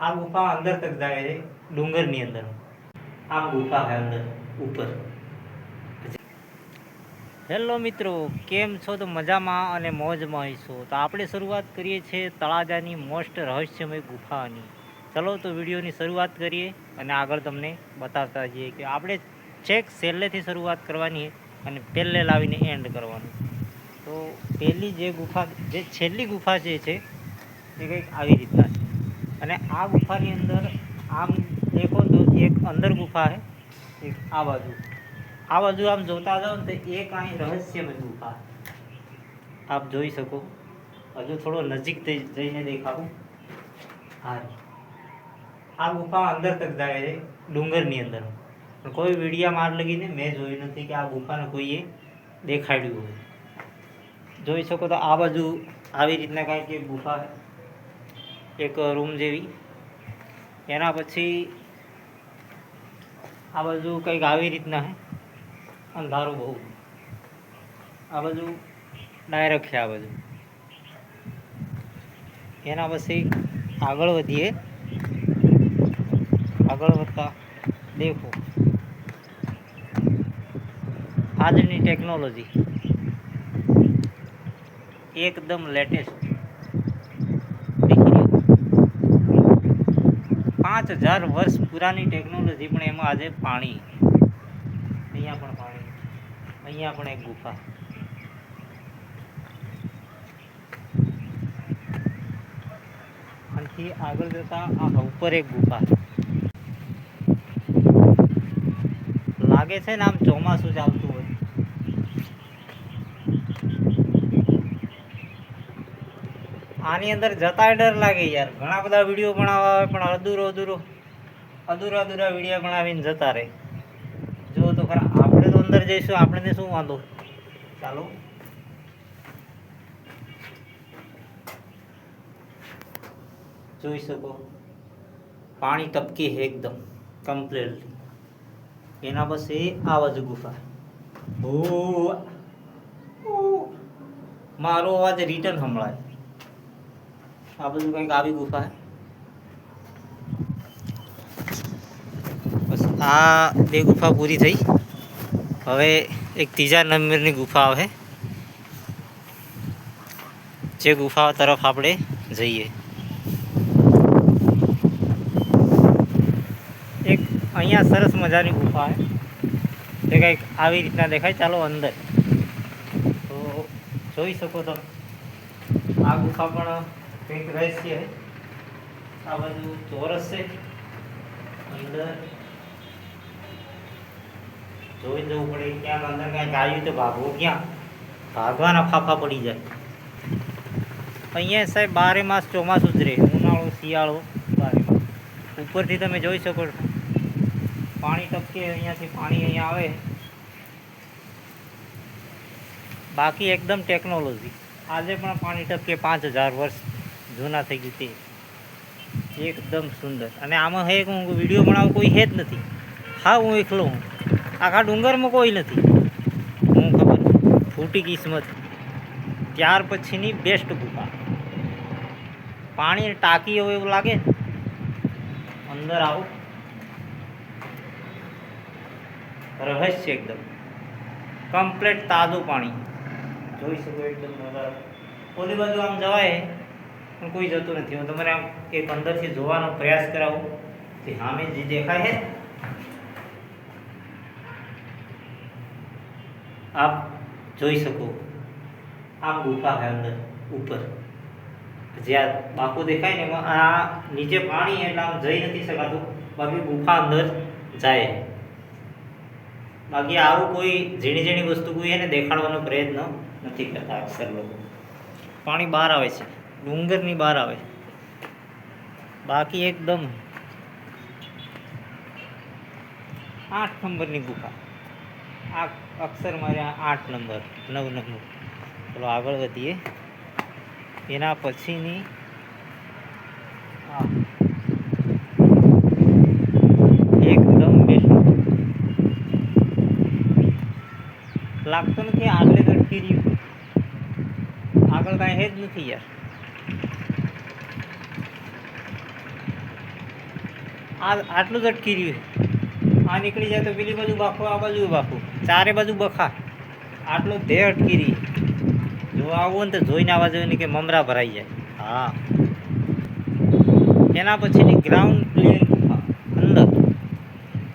આ ગુફા અંદર તક જાય છે, ડુંગરની અંદર. આ ગુફા છે અંદર, ઉપર. હેલો મિત્રો, કેમ છો? તો મજામાં અને મોજમાં હશો. તો આપણે શરૂઆત કરીએ છીએ તળાજાની મોસ્ટ રહસ્યમય ગુફાની. ચલો તો વિડીયોની શરૂઆત કરીએ અને આગળ તમને બતાવતા જઈએ કે આપણે છેક છેલ્લેથી શરૂઆત કરવાની અને પહેલે લાવીને એન્ડ કરવાનું. તો પહેલી જે ગુફા, જે છેલ્લી ગુફા જે છે, એ કંઈક આવી રીતના છે. અને આ ગુફાની અંદર આમ દેખો તો એક અંદર ગુફા છે એક આ બાજુ. આ બાજુ આમ જોતા જાઓ ને તો એક અહીં રહસ્યમય ગુફા આપ જોઈ શકો. હજુ થોડો નજીક જઈને દેખાવું. હા આ ગુફા અંદર તક જાય છે, ડુંગરની અંદર. પણ કોઈ વિડીયા માર લગીને મેં જોયું નથી કે આ ગુફાને કોઈએ દેખાડ્યું હોય. જોઈ શકો તો આ બાજુ આવી રીતના કાંઈક એક ગુફા છે એક રૂમ જેવી. એના પછી આ બાજુ કંઈક આવી રીતના છે અંધારું બહુ. આ બાજુ ડાયરેક્ટ છે આ બાજુ. એના પછી આગળ વધીએ. આગળ વધતા દેખો. આજની ટેકનોલોજી એકદમ લેટેસ્ટ દેખી રહ્યો પાંચ હજાર વર્ષ પુરાની ટેકનોલોજી પણ એમાં આજે પાણી. અહીંયા પણ પાણી. અહીંયા પણ એક ગુફા. અહીંથી આગળ જતા આ ઉપર એક ગુફા. લાગે છે ને આમ ચોમાસું જ આવતું હોય આની અંદર જતા ડર લાગે યાર. ઘણા બધા વીડિયો બનાવવા આવે પણ અધૂરો અધૂરો, અધૂરા અધૂરા વીડિયો બનાવીને જતા રહે. જો તો ખરા, આપણે તો અંદર જઈશું આપણને શું વાંધો? ચાલો. જોઈ શકો. પાણી ટપકી છે એકદમ કમ્પ્લીટલી એના બસ એ જ ગુફા. ઓ. મારો અવાજ રિટર્ન સંભળાય. આ બધું કંઈક આવી ગુફા બસ આ બે ગુફા પૂરી થઈ હવે એક ત્રીજા નંબરની ગુફા આવે જે ગુફા તરફ આપણે જઈએ એક અહીંયા સરસ મજાની ગુફા છે જે કંઈક આવી રીતના દેખાય ચાલો અંદર તો જોઈ શકો તમે આ ગુફા પણ કંઈક રહસ્ય આ બાજુ ચોરસ છે. અંદર જોઈ જવું પડે ક્યાંક અંદર કાંઈક આવ્યું તો ભાગવું ક્યાં? ભાગવાના ફાફા પડી જાય. અહીંયા સાહેબ બારે માસ ચોમાસું જ રહે. ઉનાળો, શિયાળો, બારે માસ. ઉપરથી તમે જોઈ શકો છો. પાણી ટપકે, અહીંયાથી પાણી અહીંયા આવે. બાકી એકદમ ટેકનોલોજી. આજે પણ પાણી ટપકે પાંચ હજાર વર્ષ. જૂના થઈ ગયું તે એકદમ સુંદર. અને આમાં હે હું વીડિયો બનાવું, કોઈ હે જ નથી. હા, હું એકલો હું. આખા ડુંગરમાં કોઈ નથી. હું ખબર ફૂટી કિસ્મત. ત્યાર પછીની બેસ્ટ ગુફા. પાણી ટાંકી હોય એવું લાગે? અંદર આવો. રહસ્ય એકદમ. કમ્પ્લેટ તાજું પાણી. જોઈ શકો એકદમ ઓલી બાજુ આમ જવાય. પણ કોઈ જતું નથી. હું તમારે આમ એક અંદરથી જોવાનો પ્રયાસ કરાવું. કે સામે જે દેખાય છે. આપ જોઈ શકો. આ ગુફા છે અંદર, ઉપર. જ્યાં બાકુ દેખાય ને એમાં આ નીચે પાણી એટલે આમ જઈ નથી શકાતું. બાકી ગુફા અંદર જાય. બાકી આવું કોઈ ઝીણી ઝીણી વસ્તુ કોઈ એને દેખાડવાનો પ્રયત્ન નથી કરતા અક્ષર લોકો. પાણી બહાર આવે છે. ડુંગરની બહાર આવે. બાકી એકદમ આઠ નંબરની ગુફા. આ અક્ષર મારે આઠ નંબર, નવ નંબર. ચલો આગળ વધીએ. એના પછીની એકદમ બેસ્ટ લાગતું નથી આગળ ગટકી રહ્યું. આગળ કાંઈ હે જ નથી યાર. આ આટલું જ અટકી રહ્યું આ નીકળી જાય તો પેલી બાજુ બાફો, આ બાજુ બાફો. ચારે બાજુ બખા. આટલું ધે અટકી રહી જો આવું ને તો જોઈને આવવા જોઈએ કે મમરા ભરાઈ જાય. હા. એના પછીની ગ્રાઉન્ડ પ્લેન અંદર.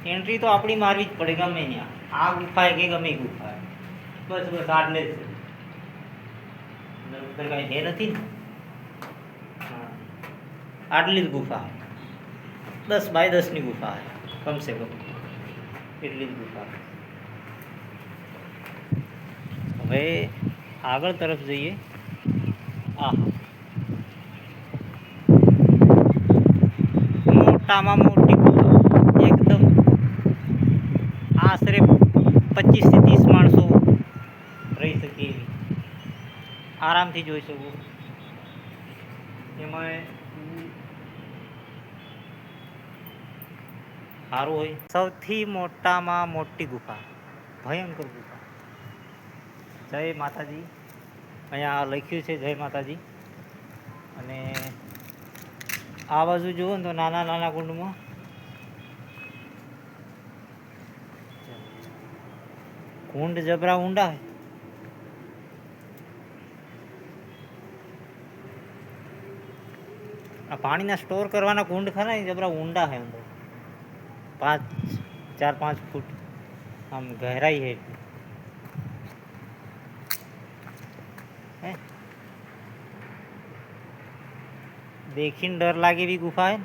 એન્ટ્રી તો આપણી મારવી જ પડે ગમે ત્યાં. આ ગુફા કે ગમે એ ગુફા બસ બસ, આટલે જ અંદર કાંઈ હે નથી ને. આટલી જ ગુફા. દસ બાય દસની ગુફા છે. કમસે કમ. એટલી જ ગુફા. હવે આગળ તરફ જઈએ. આ મોટામાં મોટી એકદમ આશરે પચીસથી ત્રીસ માણસો રહી શકે આરામથી જોઈ શકું. એમાં સારું હોય. સૌથી મોટામાં મોટી ગુફા. ભયંકર ગુફા. જય માતાજી. અહીંયા લખ્યું છે જય માતાજી. અને આ બાજુ જુઓ ને તો નાના નાના કુંડમાં. કુંડ જબરા ઊંડા હોય. પાણીના સ્ટોર કરવાના કુંડ ખરા જબરા ઊંડા હોય અંદર. પાંચ, ચાર, પાંચ ફૂટ. આમ ગહેરાઈ હે. દેખીને ડર લાગે એવી ગુફા હે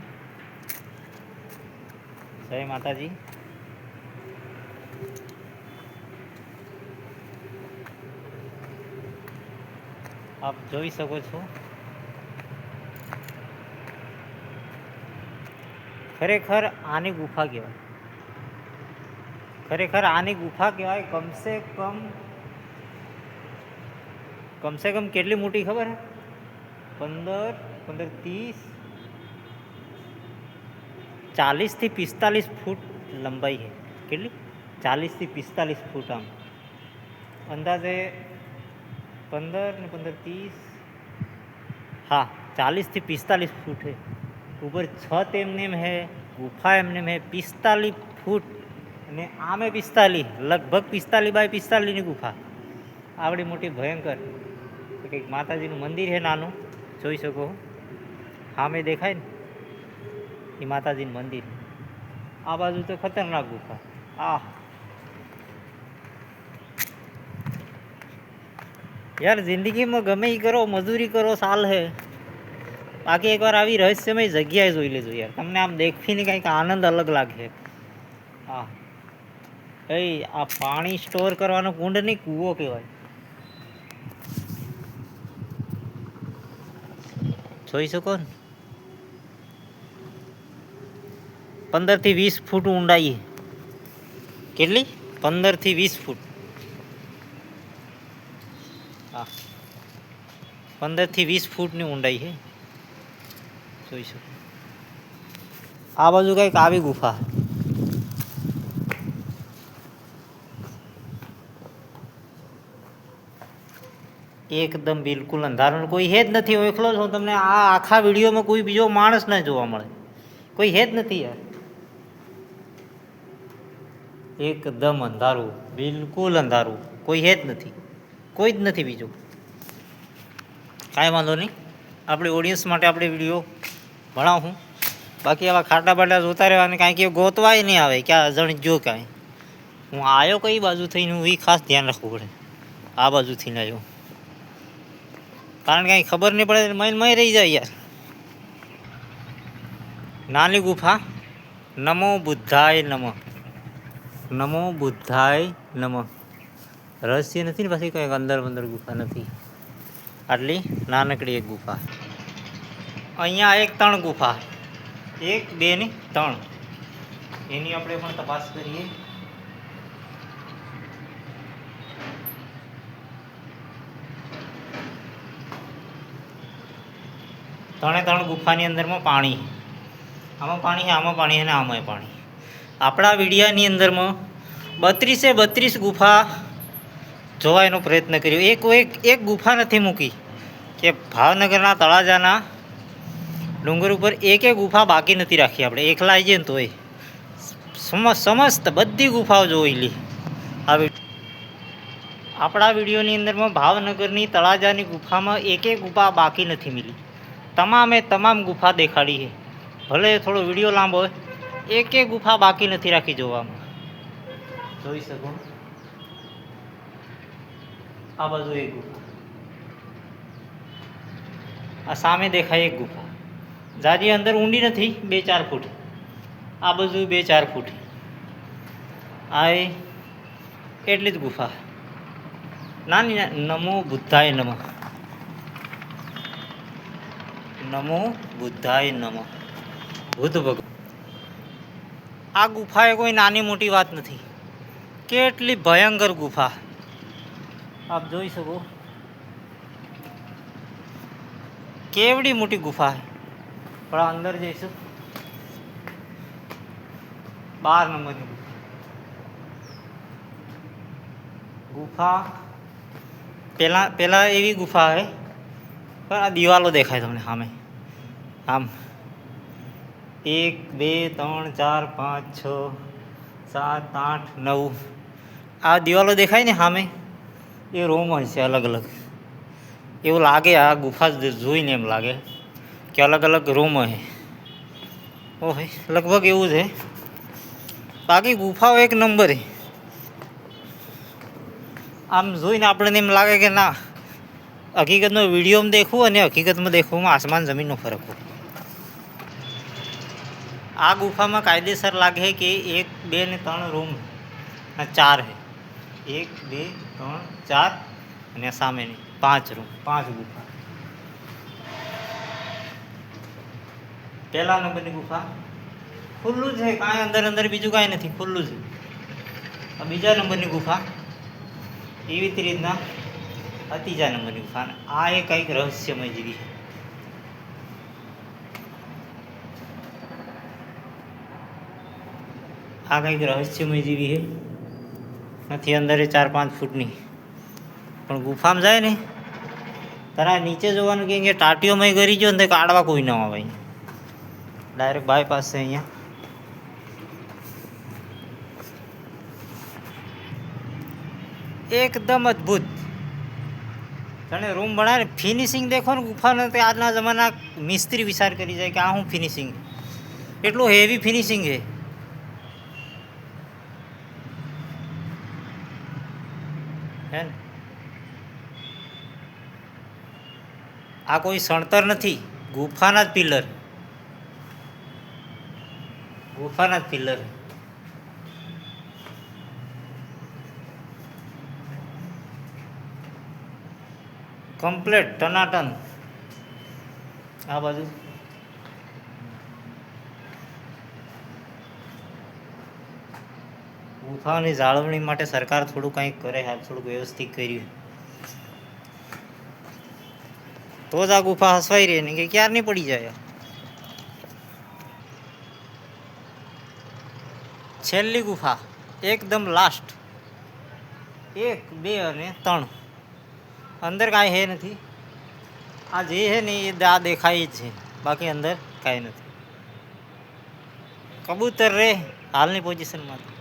જય માતાજી. આપ જોઈ શકો છો ખરેખર આની ગુફા કહેવાય ખરેખર આની ગુફા કહેવાય કમસે કમ કમસે કમ કેટલી મોટી ખબર હે પંદર પંદર ત્રીસ ચાલીસથી પિસ્તાલીસ ફૂટ લંબાઈ છે કેટલી ચાલીસથી પિસ્તાલીસ ફૂટ આમ અંદાજે પંદર ને પંદર ત્રીસ હા ચાલીસથી પિસ્તાલીસ ફૂટ છે ઉપર છત એમને એમ હે, ગુફા એમને હે, પિસ્તાલીસ ફૂટ અને આમે પિસ્તાલીસ, લગભગ પિસ્તાલીસ બાય પિસ્તાલીસની ગુફા. આવડી મોટી ભયંકર. કંઈક માતાજીનું મંદિર છે નાનું, જોઈ શકો સામે દેખાય ને, એ માતાજીનું મંદિર. આ બાજુ તો ખતરનાક ગુફા. આ યાર, જિંદગીમાં ગમે એ કરો, મજૂરી કરો, સાલ હે. બાકી એકવાર આવી રહસ્યમય જગ્યાએ જોઈ લેજો યાર. તમને આમ દેખીને કંઈક આનંદ અલગ લાગે હા. એ આ પાણી સ્ટોર કરવાનો કુંડ નહીં કૂવો કહેવાય. જોઈ શકો ને? પંદરથી વીસ ફૂટ ઊંડાઈ કેટલી? પંદરથી વીસ ફૂટ. હા. પંદરથી વીસ ફૂટની ઊંડાઈ છે. જોઈ આ બાજુ કંઈક આવી ગુફા. એકદમ બિલકુલ અંધારું. કોઈ હે જ નથી. હું એકલો છું તમને આ આખા વિડીયોમાં કોઈ બીજો માણસ ના જોવા મળે. કોઈ હે જ નથી યાર. એકદમ અંધારું. બિલકુલ અંધારું. કોઈ હે જ નથી. કોઈ જ નથી બીજું. કાંઈ વાંધો નહીં. આપણી ઓડિયન્સ માટે આપણે વીડિયો ભણાવું બાકી આવા ખાટા બાટા જોતા રહેવા અને કાંઈ કે ગોતવાય નહીં આવે, ક્યાં આ અજણ જો કાંઈ. હું આવ્યો કઈ બાજુ થઈને હું એ ખાસ ધ્યાન રાખવું પડે. આ બાજુ થઈને આવ્યો કારણ કાંઈ ખબર નહીં પડે મય મય રહી જાય યાર. નાની ગુફા, નમો બુદ્ધાય નમ. નમો બુદ્ધાય નમ. રહસ્ય નથી ને પછી કંઈક અંદર અંદર ગુફા નથી. આટલી નાનકડી એક ગુફા. અહીંયા એક ત્રણ ગુફા. એક, બે ની ત્રણ. એની આપણે પણ તપાસ કરીએ. ત્રણે ત્રણ ગુફાની અંદરમાં પાણી. આમાં પાણી આમાં પાણી અને આમાંય પાણી. આપણા વિડીયાની અંદરમાં બત્રીસે બત્રીસ ગુફા જોવાનો પ્રયત્ન કર્યો. એક એક એક ગુફા નથી મૂકી. કે ભાવનગરના તળાજાના ડુંગર ઉપર એક ગુફા બાકી નથી રાખી આપણે. એકલા જઈએ ને તોય. સમ સમસ્ત બધી ગુફાઓ જોઈ લી. આવી આપણા વિડીયોની અંદરમાં ભાવનગરની તળાજાની ગુફામાં એક ગુફા બાકી નથી મિલી. તમામે તમામ ગુફા દેખાડી છે. ભલે થોડો વીડિયો લાંબો હોય. એક એક ગુફા બાકી નથી રાખી જોવામાં. જોઈ શકો? આ બાજુ એક ગુફા. આ સામે દેખાય એક ગુફા. જાજી અંદર ઊંડી નથી, બે ચાર ફૂટ. આ બાજુ બે ચાર ફૂટ. આ એટલી જ ગુફા. નાની નમો બુદ્ધાય નમ. નમો બુદ્ધાય નમ. બુદ્ધ ભગવાન આ ગુફા એ કોઈ નાની મોટી વાત નથી. કેટલી ભયંકર ગુફા. આપ જોઈ શકો. કેવડી મોટી ગુફા. આ અંદર જઈશું બાર નંબરની ગુફા. પહેલાં પેલા એવી ગુફા છે પણ આ દિવાલો દેખાય તમને સામે. આમ. એક, બે, ત્રણ, ચાર, પાંચ, છ, સાત, આઠ, નવ. આ દિવાલો દેખાય ને સામે? એ રૂમ હોય છે અલગ અલગ એવું લાગે આ ગુફા જોઈને એમ લાગે. કે અલગ અલગ રૂમ હોય. ઓહે, લગભગ એવું છે. બાકી ગુફાઓ એક નંબર છે આમ જોઈને આપણને એમ લાગે કે ના, હકીકતનો વિડીયોમાં દેખવું અને હકીકતમાં દેખવામાં આસમાન જમીનનો ફરક હોય. આ ગુફામાં કાયદેસર લાગે કે એક, બે ને ત્રણ રૂમ ચાર એક, બે, ત્રણ, ચાર અને સામેની પાંચ રૂમ પાંચ ગુફા. પહેલા નંબરની ગુફા. ખુલ્લું છે, કાંઈ અંદર અંદર બીજું કાંઈ નથી, ખુલ્લું છે બીજા નંબરની ગુફા. એવી જ રીતના અતિજા નંબરની ગુફા. આ એ કંઈક રહસ્યમય જેવી છે. આ કંઈક રહસ્યમય જેવી છે. નથી, અંદર એ ચાર પાંચ ફૂટની. પણ ગુફામાં જાય ને, તારા નીચે જોવાનું કે ટાટીઓમાં ગરી ગયો ને કાઢવા કોઈ ન આવે ડાયરેક્ટ બાયપાસ છે અહીંયા. એકદમ અદ્ભુત. જાણે રૂમ બનાવે ફિનિશિંગ દેખો ને ગુફાનો તે આજના જમાના મિસ્ત્રી વિચાર કરી જાય કે આ હું ફિનિશિંગ એટલું હેવી ફિનિશિંગ છે. હે ને? આ કોઈ સણતર નથી. ગુફાના જ પિલર ગુફાના જ પિલર કમ્પ્લેટ ટનાટન. આ બાજુ. ગુફાઓની જાળવણી માટે સરકાર થોડું કંઈક કરે, હાલ થોડુંક વ્યવસ્થિત કર્યું. તો જ આ ગુફા હસવાઈ રહી ને કે ક્યારની પડી જાય? છેલ્લી ગુફા, એકદમ લાસ્ટ એક, બે અને ત્રણ. અંદર કાંઈ હે નથી. આ જે હે ને એ આ દેખાય જ છે. બાકી અંદર કાંઈ નથી. કબૂતર રે, હાલની પોઝિશનમાં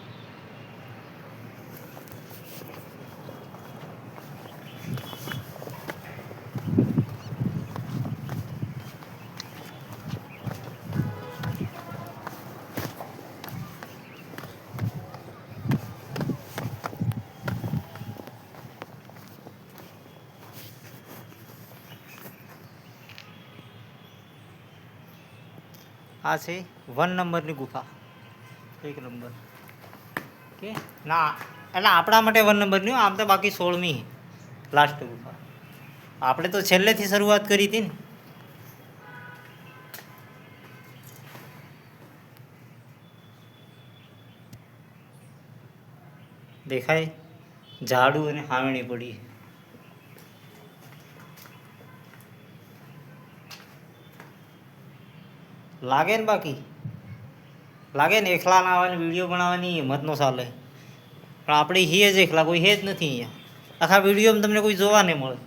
આ છે વન નંબરની ગુફા. એક નંબર. કે ના, એટલે આપણા માટે વન નંબરની આમ તો બાકી સોળમી લાસ્ટ ગુફા. આપણે તો છેલ્લેથી શરૂઆત કરી હતી ને. દેખાય? ઝાડુ અને હાવણી પડી લાગે ને બાકી? લાગે ને એકલા ના આવવાની વીડિયો બનાવવાની હિંમત નો ચાલે. પણ આપણે હીએ જ એકલા, કોઈ હે જ નથી અહીંયા. આખા વિડીયોમાં તમને કોઈ જોવા નહીં મળે.